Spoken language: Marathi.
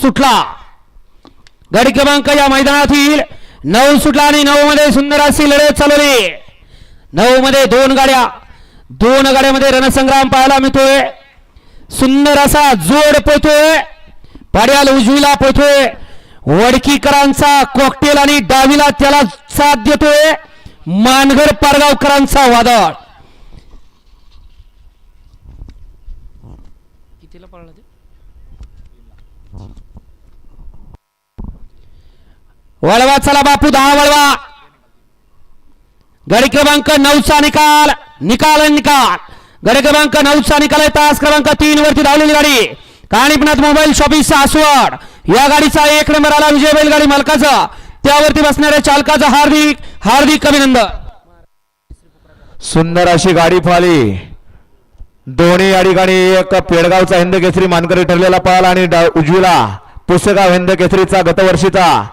सुटला. गाडी क्रमांक या मैदानातील नऊ सुटला आणि नऊ मध्ये सुंदर अशी लढत चालवली. नऊ मध्ये दोन गाड्या दोन गाड्यामध्ये रणसंग्राम पाहायला मिळतोय. सुंदर असा जोड पोहतोय. पाड्याल उजवीला पोहतोय. वडकीकरांचा कॉकटेल आणि डावीला त्याला साथ देतोय. मानघर पारगावकरांचा वादळ. कितीला पडला ते? वळवा चला बापू दहा वळवा. गडी क्रमांक नऊचा निकाल. निकाल निकाल. गडी क्रमांक नऊचा निकाल आहे. तास क्रमांक तीन वरती धावलेली गाडी. काणीपणात मोबाईल शॉपिंग आसवड या गाडीचा एक नंबर आला विजय बैलगाडी मालकाचा. त्यावरती बसणाऱ्या चालकाचा हार्दिक हार्दिक अभिनंदन. सुंदर अशी गाडी फाली दोन्ही या ठिकाणी एक पेडगावचा हिंद केसरी मानकरी ठरलेला पाहिला आणि डा- उजवीला पुसेगाव हिंद केसरीचा गतवर्षीचा.